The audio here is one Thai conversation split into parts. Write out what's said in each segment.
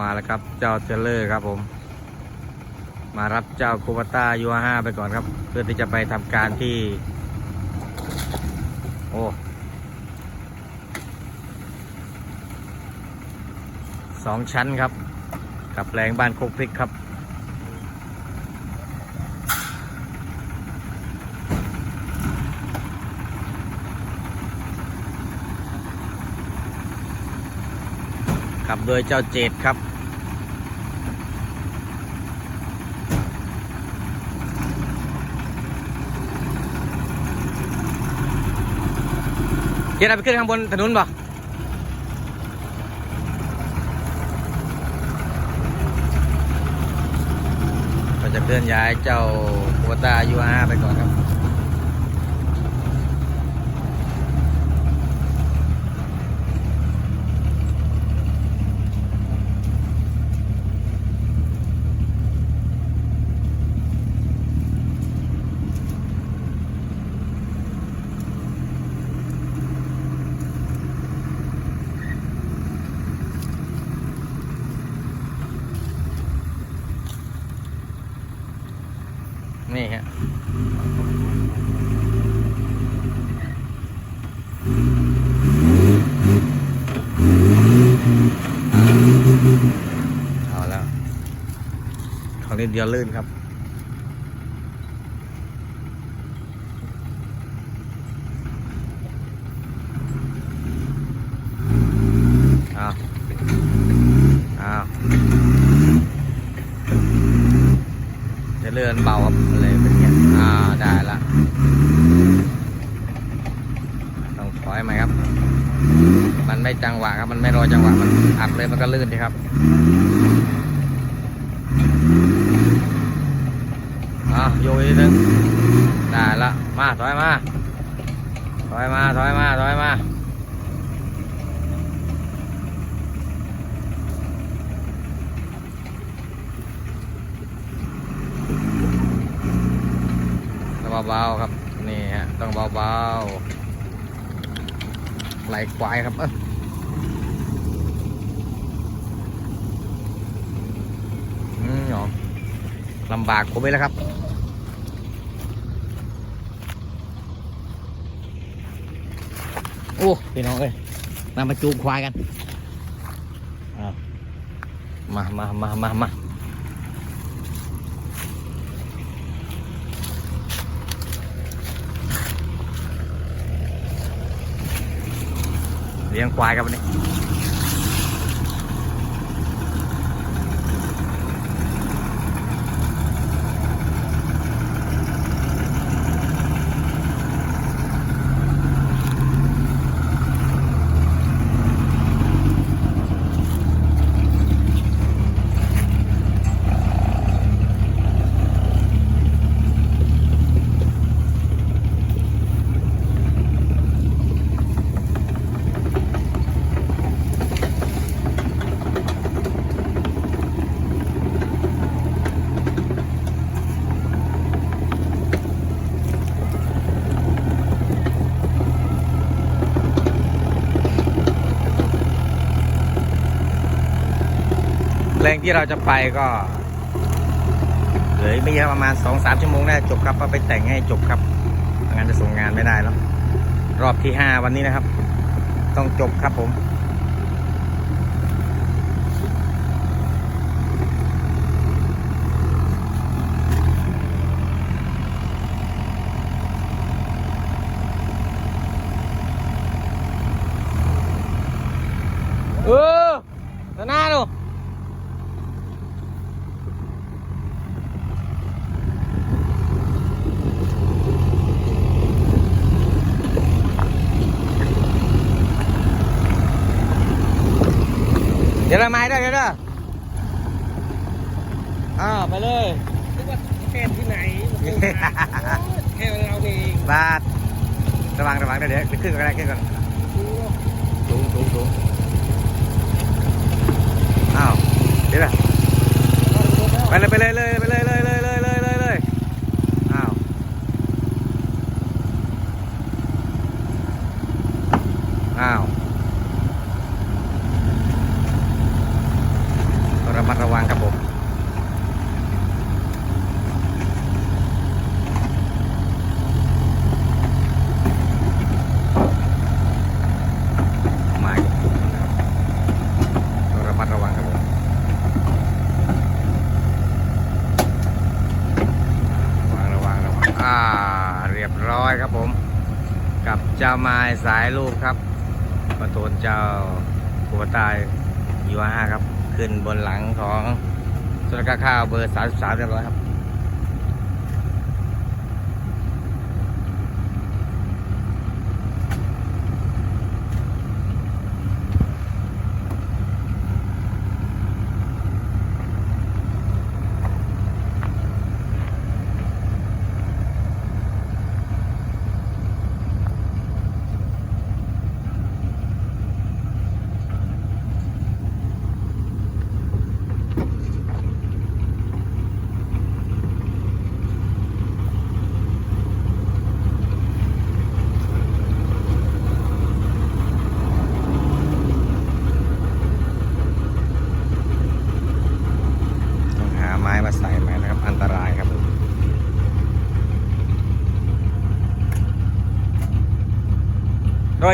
มาแล้วครับ เจ้าเทเลอร์ครับผม มารับเจ้าคูบาต้ายูห้าไปก่อนครับ เพื่อที่จะไปทำการที่ โอ้สองชั้นครับ กับแปลงบ้านโคกพริกครับขับโดยเจ้าเจดครับ เจดเราไปขึ้นข้างบนถนนป่ะเราจะเคลื่อนย้ายเจ้าโควตายูอาไปก่อนครับ นี่ฮะ เอาแล้ว เขาเล่นเดียวลื่นครับเอาเอาจะเลื่อนเบาครับเลยเป็นเงี้ยอ่าได้ละต้องถอยไหมครับ มันไม่จังหวะครับ มันไม่รอจังหวะ มันอัดเลยมันก็ลื่นดีครับะโยกนิดนึงได้ละมาถอยมาถอยมาถอยมาถอยมาเบาๆครับนี่ฮะต้องเบาๆไหลควายครับเอออืมหรอลำบากผมไปแล้วครับ อ้พี่น้องเอ้ยมามาจูงควายกันมามามามามาเลี้ยงควายครับวันนี้ ที่เราจะไปก็เหลือไม่เยอะประมาณสองสามชั่วโมงน่าจบครับก็ไปแต่งให้จบครับงานจะส่งงานไม่ได้แล้วรอบที่ห้าวันนี้นะครับ ต้องจบครับผม เออหน้าดูเดี๋ยวเราไม้ด้วยเดี๋ยวเด้ออ้าว ไปเลยนึกว่าเทพที่ไหนเทพเราเองบาทระวังระวังเดี๋ยวเดี๋ยวไปขึ้นกันก็ได้ขึ้นกันสูงสูงสูงอ้าวเดี๋ยวนะไปเลยไปเลยเลยไปเลยเลยเลยเลย เรียบร้อยครับผม กับเจ้ามายสายลูกครับประตูเจ้าหัวตายยูห้าครับ ขึ้นบนหลังของสุนกข้าวเบอร์สามสามเรียบร้อยครับ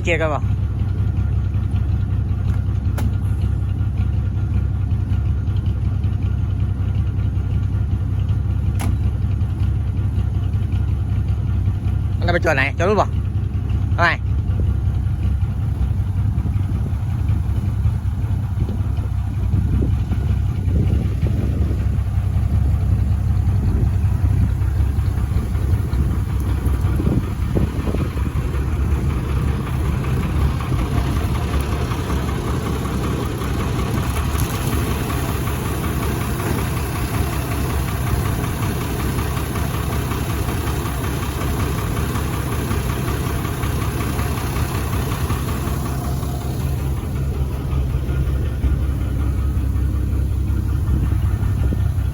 ร้อยเจ็ดกันป่ะมันจะไปจอดไหนจอดรูปป่ะทำไม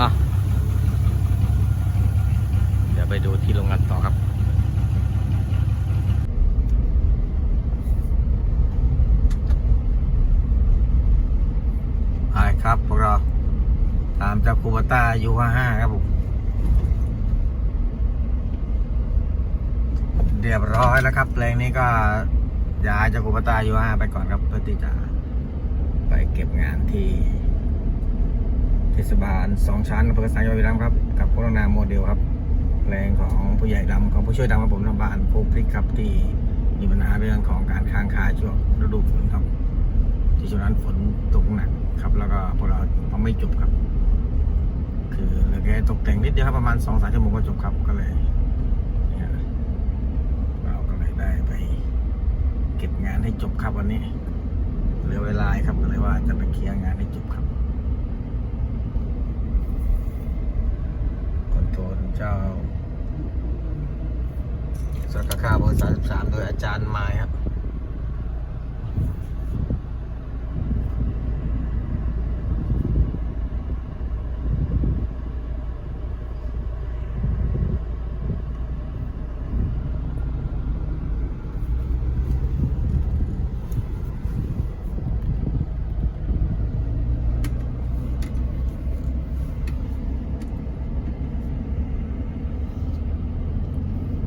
อะ เดี๋ยวไปดูที่โรงงานต่อครับ ไปครับ พวกเรา ตามเจ้าคูบาต้ายู ห้าห้าครับผมเรียบร้อยแล้วครับเพลงนี้ก็ย้ายจาคูบาต้ายูห้าไปก่อนครับเพื่อที่จะไปเก็บงานที่เทศบาลสองชั้นอำเภอกระสังจังหวัดบุรีรัมครับ กับโฆษณาโมเดลครับเพลงของผู้ใหญ่ดำของผู้ช่วยดำครับผมทำบ้านโพกพริกครับที่มีปัญหาเรื่องของการค้างคาช่วงฤดูฝนครับ ที่ช่วงนั้นฝนตกหนักครับ แล้วก็พวกเราไม่จบครับ ตกแต่งนิดเดียวครับประมาณสองสามชั่วโมงก็จบครับก็เลยเราก็เลยได้ไป เก็บงานให้จบครับวันนี้เหลือเวลาครับก็เลยว่าจะไปเคลียร์งานให้จบครับคอนโทรลเจ้าสาขาบร์สามสิบสามโดยอาจารย์ไม้ครับ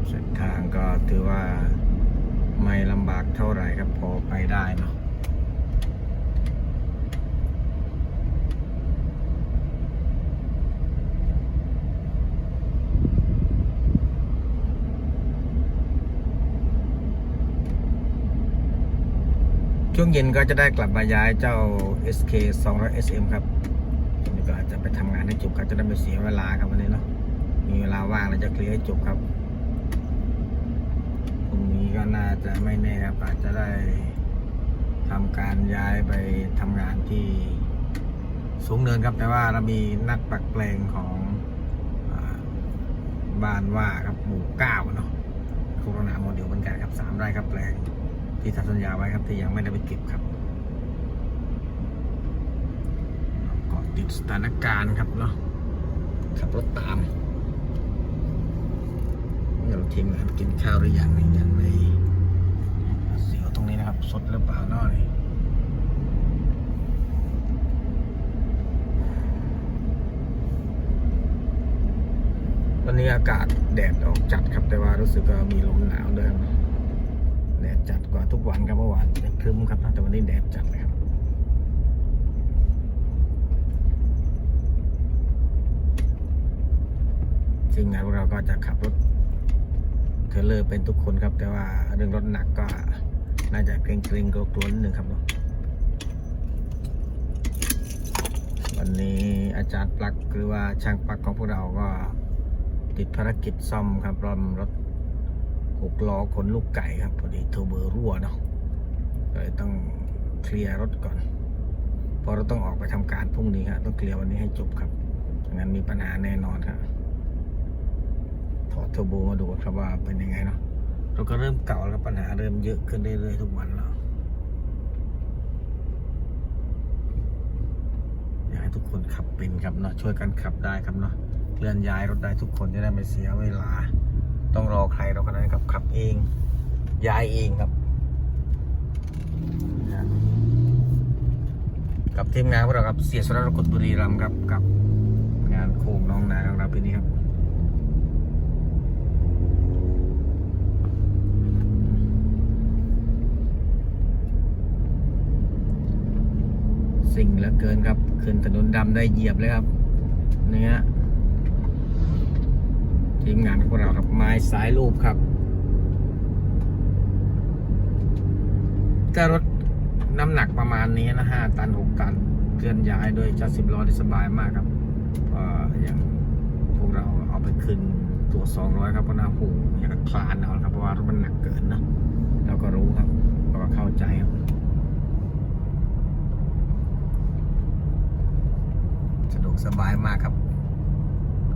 เส้นทางก็ถือว่าไม่ลำบากเท่าไหร่ครับพอไปได้เนาะ ช่วงเย็นก็จะได้กลับมาย้ายเจ้า SK 200 SM ครับนี่ก็อาจจะไปทำงานให้จบครับจะได้ไม่เสียเวลาครับวันนี้เนาะ มีเวลาว่างเราจะเคลียร์ให้จบครับพรุ่งนี้ก็น่าจะไม่แน่ครับอาจจะได้ทำการย้ายไปทำงานที่สูงเนินครับ แต่ว่าเรามีนัดปักแปลงของอบ้านว่าครับหมู่เก้าเนาะโคโรนาโมเดลเหมือนกันครับสามไร่ครับแปลง ที่ทำสัญญาไว้ครับที่ยังไม่ได้ไปเก็บครับก็ติดสถานการณ์ครับเนาะขับรถตามเราทีมงานกินข้าวหรือยังยังไม่เสียวตรงนี้นะครับ สดหรือเปล่าน้อยวันนี้อากาศแดดออกจัดครับแต่ว่ารู้สึกว่ามีลมหนาวเดิม แดดจัดกว่าทุกวันครับเมื่อวานแดดครึ้มครับแต่วันนี้แดดจัดเลยครับทีมงงานพวกเราก็จะขับรถเทเลอร์เป็นทุกคนครับ แต่ว่าเรื่องรถหนักก็น่าจะเกรงเกรงๆกลัวนิดนึงครับเนาะวันนี้อาจารย์ปลักหรือว่าช่างปลักของพวกเราก็ติดภารกิจซ่อมครับรอมรถ หกล้อขนลูกไก่ครับพอดีโทรเบอร์รั่วเนาะก็เลยต้องเคลียร์รถก่อนเพราะเราต้องออกไปทำการพรุ่งนี้ครับต้องเคลียร์วันนี้ให้จบครับไม่งั้นมีปัญหาแน่นอนครับถอดเทอร์โบมาดูครับว่าเป็นยังไงเนาะเราก็เริ่มเก่าแล้วปัญหาเริ่มเยอะขึ้นเรื่อยๆทุกวันแล้วอยากให้ทุกคนขับเป็นครับเนาะช่วยกันขับได้ครับเนาะเคลื่อนย้ายรถได้ทุกคนจะได้ไม่เสียเวลา ต้องรอใครเราก็ได้ครับขับเองย้ายเองครับกับทีมงานพวกเราครับเสียสระรกฎบุรีรัมย์ครับกับ งานโค้งน้องนาของเราปีนี้ครับสิ่งเหลือเกินครับ ขึ้นถนนดำได้เหยียบเลยครับ เนี่ฮะ ทีมงานของเราครับ ไม้สายรูปครับ ถ้ารถน้ำหนักประมาณนี้นะห้าตันหกตันเคลื่อนย้ายโดยจัดสิบล้อได้สบายมากครับอย่างพวกเราเอาไปขึ้นตัวสองร้อยครับเพราะหน้าหูอยากคลานเอาครับเพราะว่ารถมันหนักเกินนะเราก็รู้ครับเราก็เข้าใจครับสะดวกสบายมากครับ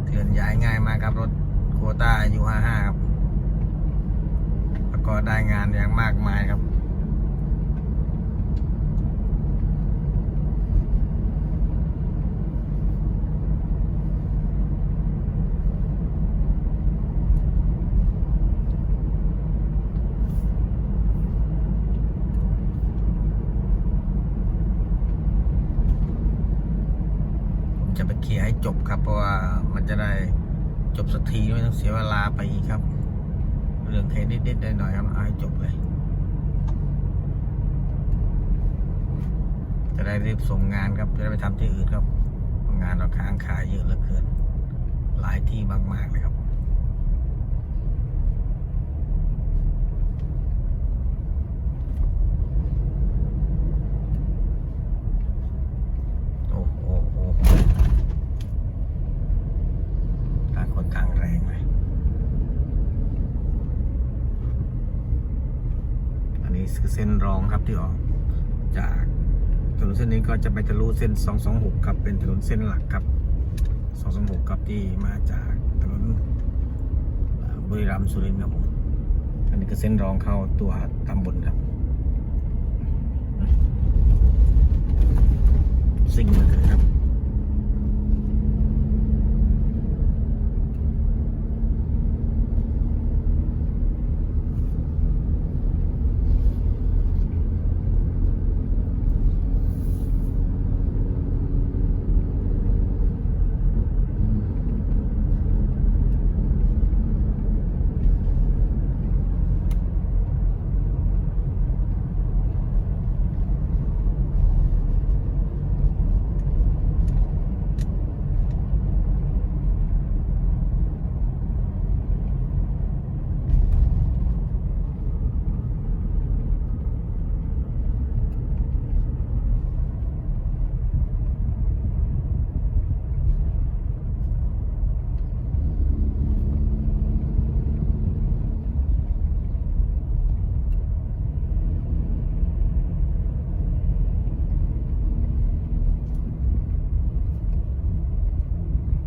เคลื่อนย้ายง่ายมากครับรถ โคต้ายูห้าห้าครับ แล้วก็ได้งานอย่างมากมายครับผมจะไปเคลียร์ให้จบครับ เพราะว่ามันจะได้ จบสักทีไม่ต้องเสียเวลาไปอีกครับ เรื่องแค่นิดๆหน่อยๆครับเอาให้จบเลย จะได้รีบส่งงานครับ จะได้ไปทำที่อื่นครับ งานเราค้างคาเยอะเหลือเกิน หลายที่มากๆเลยครับี่คือเส้นรองครับที่ออกจากถนนเส้นนี้ก็จะไปทะลุเส้น 226 ครับเป็นถนนเส้นหลักครับ 226 ครับที่มาจากถนนบริรัมสุรินทร์ครับผมอันนี้ก็เส้นรองเข้าตัวตำบลครับสิ่งมาเกิดครับ